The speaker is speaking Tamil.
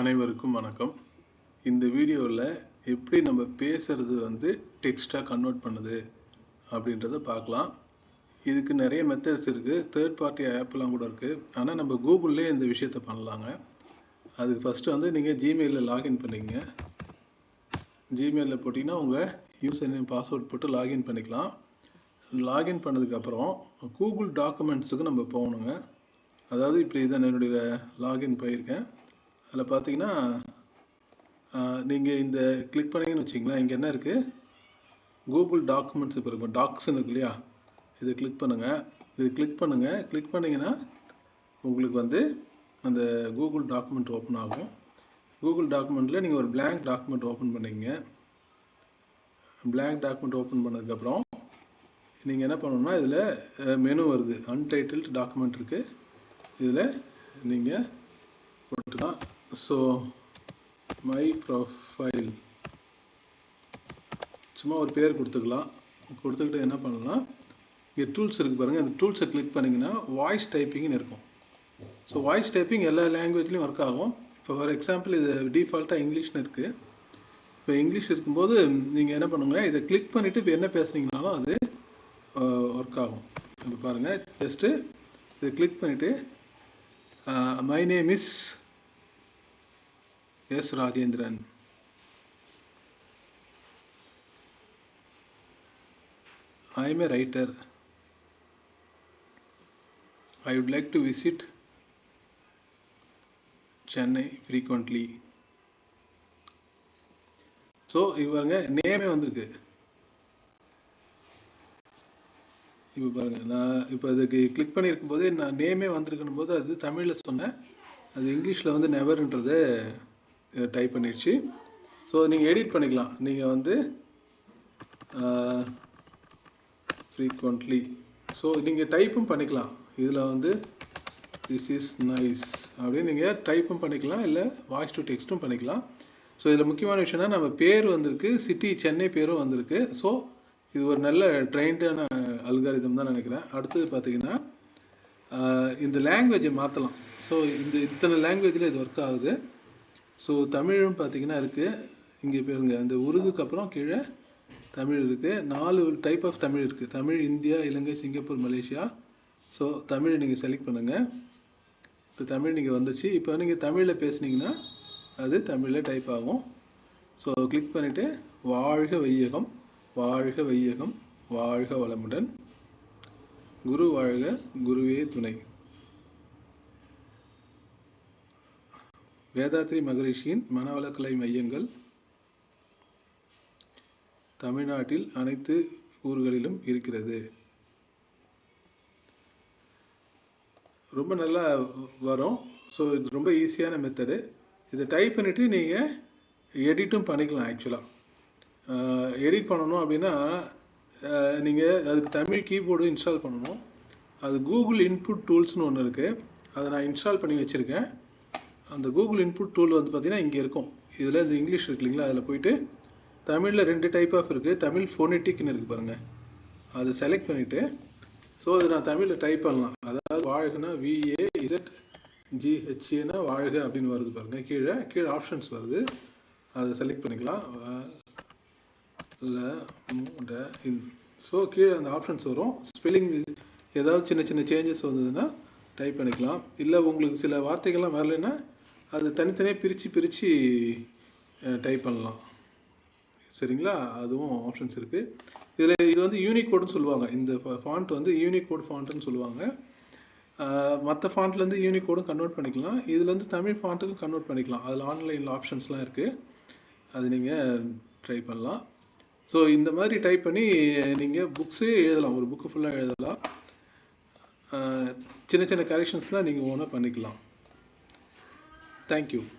அனைவருக்கும் வணக்கம். இந்த வீடியோவில் எப்படி நம்ம பேசுறது வந்து டெக்ஸ்டாக கன்வெர்ட் பண்ணுது அப்படின்றத பார்க்கலாம். இதுக்கு நிறைய மெத்தட்ஸ் இருக்குது தேர்ட் பார்ட்டி ஆப்லாம் கூட இருக்குது ஆனால் நம்ம கூகுள்லேயே இந்த விஷயத்த பண்ணலாங்க. அதுக்கு ஃபஸ்ட்டு வந்து நீங்கள் ஜிமெயிலில் லாகின் பண்ணிக்கங்க. ஜிமெயிலில் போட்டிங்கன்னா உங்கள் யூசர் நேம் பாஸ்வேர்ட் போட்டு லாகின் பண்ணிக்கலாம். லாகின் பண்ணதுக்கப்புறம் கூகுள் டாக்குமெண்ட்ஸுக்கு நம்ம போகணுங்க. அதாவது இப்படி தான் என்னுடைய லாகின் போயிருக்கேன். அதில் பார்த்தீங்கன்னா நீங்கள் இந்த கிளிக் பண்ணீங்கன்னு வச்சிங்களேன் இங்கே என்ன இருக்குது கூகுள் டாக்குமெண்ட்ஸ் இப்போ இருக்கும் டாக்ஸ்னு இருக்கு இல்லையா? இது கிளிக் பண்ணுங்கள் இது கிளிக் பண்ணுங்கள் கிளிக் பண்ணிங்கன்னா உங்களுக்கு வந்து அந்த கூகுள் டாக்குமெண்ட் ஓப்பன் ஆகும். கூகுள் டாக்குமெண்ட்டில் நீங்கள் ஒரு பிளாங்க் டாக்குமெண்ட் ஓப்பன் பண்ணிங்க. பிளாங்க் டாக்குமெண்ட் ஓப்பன் பண்ணதுக்கப்புறம் நீங்கள் என்ன பண்ணணும்னா இதில் மெனு வருது. அன்டைட்டில்டு டாக்குமெண்ட் இருக்குது இதில் நீங்கள் போட்டுக்கலாம். ஸோ மை ப்ரொஃபைல் சும்மா ஒரு பேர் கொடுத்துக்கலாம். கொடுத்துக்கிட்டு என்ன பண்ணலாம்? இங்கே டூல்ஸ் இருக்குது பாருங்கள் அந்த டூல்ஸை கிளிக் பண்ணிங்கன்னா வாய்ஸ் டைப்பிங்னு இருக்கும். ஸோ வாய்ஸ் டைப்பிங் எல்லா லாங்குவேஜ்லேயும் ஒர்க் ஆகும். இப்போ ஃபார் எக்ஸாம்பிள் இது டிஃபால்ட்டாக இங்கிலீஷ்னு இருக்குது இப்போ இங்கிலீஷ் இருக்கும்போது நீங்கள் என்ன பண்ணுங்க இதை கிளிக் பண்ணிவிட்டு இப்போ என்ன பேசுனீங்கனாலும் அது ஒர்க் ஆகும். இப்போ பாருங்கள் ஜஸ்ட்டு இதை கிளிக் பண்ணிவிட்டு my name is S Rajendran I am a writer I would like to visit Chennai frequently so இவருங்க நேமே வந்திருக்கு. இப்போ பாருங்க நான் இப்போ அதுக்கு கிளிக் பண்ணியிருக்கும் போதே நான் நேமே வந்திருக்குன்னும் போது அது தமிழில் சொன்னேன். அது இங்கிலீஷில் வந்து நெவர்ன்றது டைப் பண்ணிடுச்சு. ஸோ நீங்கள் எடிட் பண்ணிக்கலாம். நீங்கள் வந்து ஃப்ரீக்வெண்ட்லி ஸோ நீங்கள் டைப்பும் பண்ணிக்கலாம். இதில் வந்து திஸ் இஸ் நைஸ் அப்படின்னு நீங்கள் டைப்பும் பண்ணிக்கலாம். இல்லை வாய்ஸ் டு டெக்ஸ்ட்டும் பண்ணிக்கலாம். ஸோ இதில் முக்கியமான விஷயம்னா நம்ம பேர் வந்திருக்கு. சிட்டி சென்னை பேரும் வந்திருக்கு. ஸோ இது ஒரு நல்ல ட்ரெயின்டான அல்காரிதம் தான் நினைக்கிறேன். அடுத்தது பார்த்தீங்கன்னா இந்த லாங்குவேஜை மாற்றலாம் ஸோ இந்த இத்தனை லாங்குவேஜில் இது ஒர்க் ஆகுது. ஸோ தமிழும் பார்த்தீங்கன்னா இருக்குது இங்கே பேருங்க இந்த உருதுக்கு அப்புறம் கீழே தமிழ் இருக்குது நாலு டைப் ஆஃப் தமிழ் இருக்குது Tamil India Ilangai Singapore Malaysia. So Tamil நீங்கள் செலக்ட் பண்ணுங்கள் இப்போ தமிழ் நீங்கள் வந்துச்சு. இப்போ நீங்கள் தமிழில் பேசுனீங்கன்னா அது தமிழில் டைப் ஆகும். ஸோ கிளிக் பண்ணிவிட்டு வாழ்க வையகம் வாழ்க வையகம் வாழ்க வளமுடன். குரு வாழ்க குருவே துணை. வேதாத்ரி மகரிஷியின் மனவளக்கலை மையங்கள் தமிழ்நாட்டில் அனைத்து ஊர்களிலும் இருக்கிறது. ரொம்ப நல்லா வரும். ஸோ இது ரொம்ப ஈஸியான மெத்தடு இதை டைப் பண்ணிவிட்டு நீங்கள் எடிட்டும் பண்ணிக்கலாம் ஆக்சுவலாக எடிட் பண்ணணும் அப்படின்னா நீங்கள் அதுக்கு தமிழ் கீபோர்டு இன்ஸ்டால் பண்ணணும். அது கூகுள் இன்புட் டூல்ஸ்னு ஒன்று இருக்குது அதை நான் இன்ஸ்டால் பண்ணி வச்சுருக்கேன். அந்த கூகுள் இன்புட் டூல் வந்து பார்த்திங்கன்னா இங்கே இருக்கும். இதில் இந்த இங்கிலீஷ் இருக்கு இல்லைங்களா? அதில் போயிட்டு தமிழில் ரெண்டு டைப் ஆஃப் இருக்குது தமிழ் ஃபோனெட்டிக்னு இருக்குது பாருங்கள் அதை செலக்ட் பண்ணிவிட்டு ஸோ அது நான் தமிழில் டைப் பண்ணலாம். அதாவது வாழ்கனா விஏ இசட் ஜிஹெச்ஏனா வாழ்க அப்படின்னு வருது பாருங்கள் கீழே கீழே ஆப்ஷன்ஸ் வருது. அதை செலக்ட் பண்ணிக்கலாம். இன். ஸோ கீழே அந்த ஆப்ஷன்ஸ் வரும். ஸ்பெல்லிங் ஏதாவது சின்ன சின்ன சேஞ்சஸ் வந்ததுன்னா டைப் பண்ணிக்கலாம். இல்லை உங்களுக்கு சில வார்த்தைகள்லாம் வரலைன்னா அது தனித்தனியாக பிரித்து பிரித்து டைப் பண்ணலாம். சரிங்களா? அதுவும் ஆப்ஷன்ஸ் இருக்குது இதில் இது வந்து யூனிகோடுன்னு சொல்லுவாங்க. இந்த ஃபாண்ட் வந்து யூனிகோட் ஃபாண்ட்டுன்னு சொல்லுவாங்க. மற்ற ஃபாண்ட்லேருந்து யூனிகோடும் கன்வெர்ட் பண்ணிக்கலாம். இதுலேருந்து தமிழ் ஃபாண்ட்டுக்கும் கன்வெர்ட் பண்ணிக்கலாம். அதில் ஆன்லைனில் ஆப்ஷன்ஸ்லாம் இருக்குது அது நீங்கள் ட்ரை பண்ணலாம். ஸோ இந்த மாதிரி டைப் பண்ணி நீங்கள் புக்ஸே எழுதலாம். ஒரு புக்கு ஃபுல்லாக எழுதலாம். சின்ன சின்ன கரெக்ஷன்ஸ்லாம் நீங்கள் ஓனாக பண்ணிக்கலாம். Thank you.